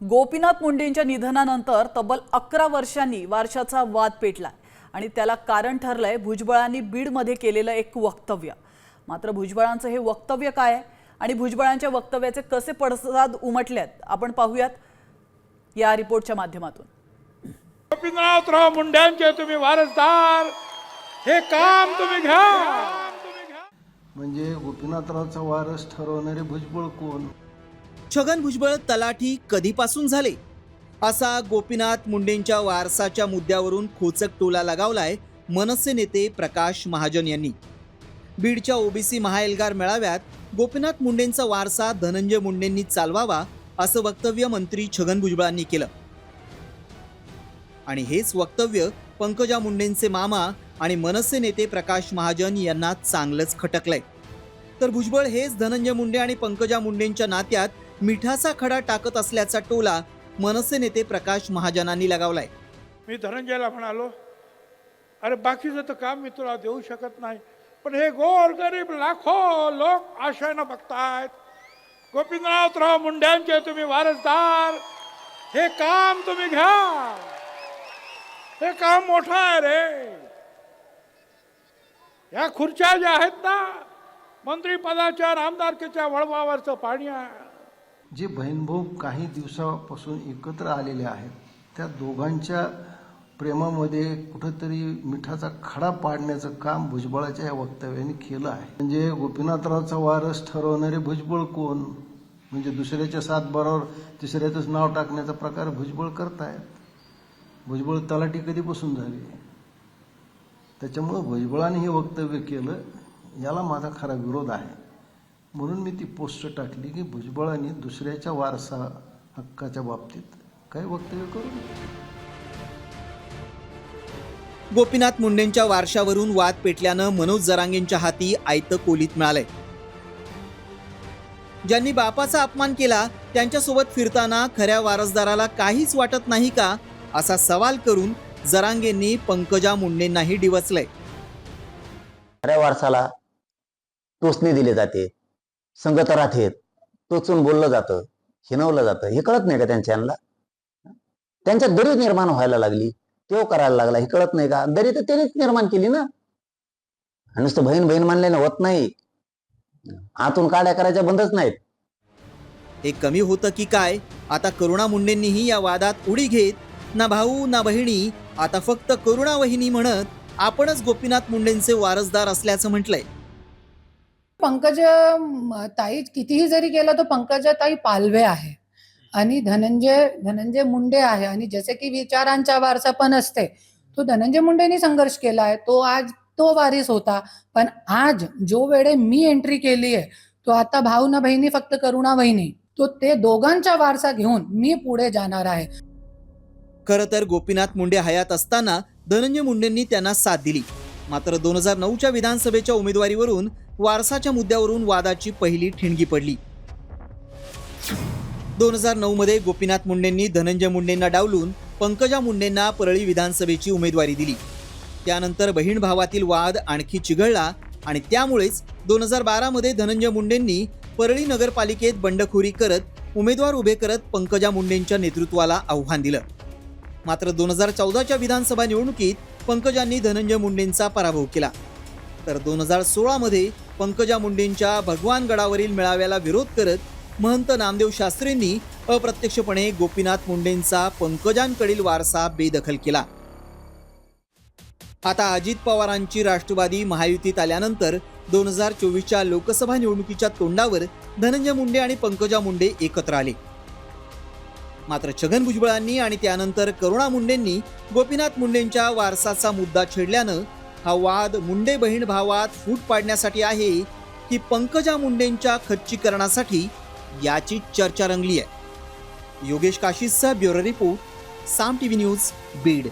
गोपीनाथ मुंडेंच्या निधनानंतर तब्बल अकरा वर्षांनी वारशाचा वाद पेटलाय आणि त्याला कारण ठरलंय भुजबळांनी बीडमध्ये केलेलं एक वक्तव्य. मात्र भुजबळांचं हे वक्तव्य काय आहे आणि भुजबळांच्या वक्तव्याचे कसे पडसाद उमटलेत आपण पाहूयात या रिपोर्टच्या माध्यमातून. गोपीनाथराव मुंड्यांचे तुम्ही वारसदार हे काम तुम्ही घ्या. म्हणजे गोपीनाथरावचा वारस ठरवणारे भुजबळ कोण? छगन भुजबळ तलाठी कधीपासून झाले? असा गोपीनाथ मुंडेंच्या वारसाच्या मुद्द्यावरून खोचक टोला लगावलाय मनसे नेते प्रकाश महाजन यांनी. बीडच्या ओबीसी महाएल्गार मेळाव्यात गोपीनाथ मुंडेंचा वारसा धनंजय मुंडेंनी चालवावा असं वक्तव्य मंत्री छगन भुजबळांनी केलं. आणि हेच वक्तव्य पंकजा मुंडेंचे मामा आणि मनसे नेते प्रकाश महाजन यांना चांगलंच खटकलंय. तर भुजबळ हेच धनंजय मुंडे आणि पंकजा मुंडेंच्या नात्यात मिठाचा खडा टाकत असल्याचा टोला मनसे नेते प्रकाश महाजनांनी लगावलाय. मी धनंजयला म्हणालो अरे बाकीचं तर काम मी तुला देऊ शकत नाही पण हे गोर गरीब लाखो लोक आशयानं बघतायत. गोपीनाथराव मुंड्यांचे तुम्ही वारसदार हे काम तुम्ही घ्या. हे काम मोठं आहे रे. या खुर्च्या ज्या आहेत ना मंत्रीपदाच्या आमदारकीच्या वळवावरचं पाणी आहे. जे बहीणभाऊ काही दिवसापासून एकत्र आलेले आहेत त्या दोघांच्या प्रेमामध्ये कुठंतरी मिठाचा खडा पाडण्याचं काम भुजबळाच्या या वक्तव्याने केलं आहे. म्हणजे गोपीनाथरावचा वारस ठरवणारे भुजबळ कोण? म्हणजे दुसऱ्याच्या सातबारावर तिसऱ्याचंच नाव टाकण्याचा प्रकार भुजबळ करतायत. भुजबळ तलाठी कधीपासून झाली? त्याच्यामुळं भुजबळाने हे वक्तव्य केलं याला माझा खरा विरोध आहे. म्हणून मी ती पोस्ट टाकली की भुजबळांनी दुसऱ्याच्या वारसा हक्काच्या बाबतीत काही वक्तव्य करू. गोपीनाथ मुंडेंच्या वारशावरून वाद पेटल्यानं मनोज जरांगेंच्या हाती आयतं कोलीत मिळालंय ज्यांनी बापाचा अपमान केला त्यांच्यासोबत फिरताना खऱ्या वारसदाराला काहीच वाटत नाही का असा सवाल करून जरांगेंनी पंकजा मुंडेंनाही डिवचलंय खऱ्या वारसाला टोचणी दिले जाते. संगत राहतेत टोचून बोललं जातं हिनवलं जातं. हे कळत नाही का त्यांच्या त्यांच्यात निर्माण व्हायला लागली तो करायला लागला. हे कळत नाही का? दरी तर त्यानेच निर्माण केली ना? आणि नुसतं बहीण बहीण मानल्याने होत नाही. आतून काड्या करायच्या बंदच नाहीत. हे कमी होतं की काय? आता करुणा मुंडेंनीही या वादात उडी घेत ना भाऊ ना बहिणी आता फक्त करुणा वहिनी म्हणत आपणच गोपीनाथ मुंडेंचे वारसदार असल्याचं म्हटलंय. पंकज ताई कितीही जरी केलं तर पंकजा ताई पालवे आहे. आणि धनंजय धनंजय मुंडे आहे. आणि जसे की विचारांचा वारसा पण असते. तो धनंजय मुंडेनी संघर्ष केला आहे. तो आज तो वारीस होता. पण आज जो वेळे मी एंट्री केली आहे तो आता भाऊ ना बहिणी फक्त करुणा बहिणी तो ते दोघांचा वारसा घेऊन मी पुढे जाणार आहे. खर तर गोपीनाथ मुंडे हयात असताना धनंजय मुंडेंनी त्यांना साथ दिली. मात्र दोन हजार नऊच्या विधानसभेच्या उमेदवारीवरून वारसाच्या मुद्द्यावरून वादाची पहिली ठिणगी पडली. दोन हजार नऊ मध्ये गोपीनाथ मुंडेंनी धनंजय मुंडेंना डावलून पंकजा मुंडेंना परळी विधानसभेची उमेदवारी दिली. त्यानंतर बहीण भावातील वाद आणखी चिघळला आणि त्यामुळेच दोन हजार बारामध्ये धनंजय मुंडेंनी परळी नगरपालिकेत बंडखोरी करत उमेदवार उभे करत पंकजा मुंडेंच्या नेतृत्वाला आव्हान दिलं. मात्र दोन हजार चौदाच्या विधानसभा निवडणुकीत पंकजांनी धनंजय मुंडेंचा पराभव केला. तर दोन हजार सोळामध्ये पंकजा मुंडेंच्या भगवान गडावरील मेळाव्याला विरोध करत महंत नामदेव शास्त्रींनी अप्रत्यक्षपणे गोपीनाथ मुंडेंचा पंकजांकडील वारसा बेदखल केला. आता अजित पवारांची राष्ट्रवादी महायुतीत आल्यानंतर दोन हजार चोवीसच्या लोकसभा निवडणुकीच्या तोंडावर धनंजय मुंडे आणि पंकजा मुंडे एकत्र आले. मात्र छगन भुजबळांनी आणि त्यानंतर करुणा मुंडेंनी गोपीनाथ मुंडेंच्या वारसाचा मुद्दा छेडल्यानं हा वाद मुंडे बहीण भावात फूट पाडण्यासाठी आहे की पंकजा मुंडेंच्या खच्चीकरणासाठी याची चर्चा रंगली आहे. Yogesh काशीसचा bureau report Saam TV news Beed.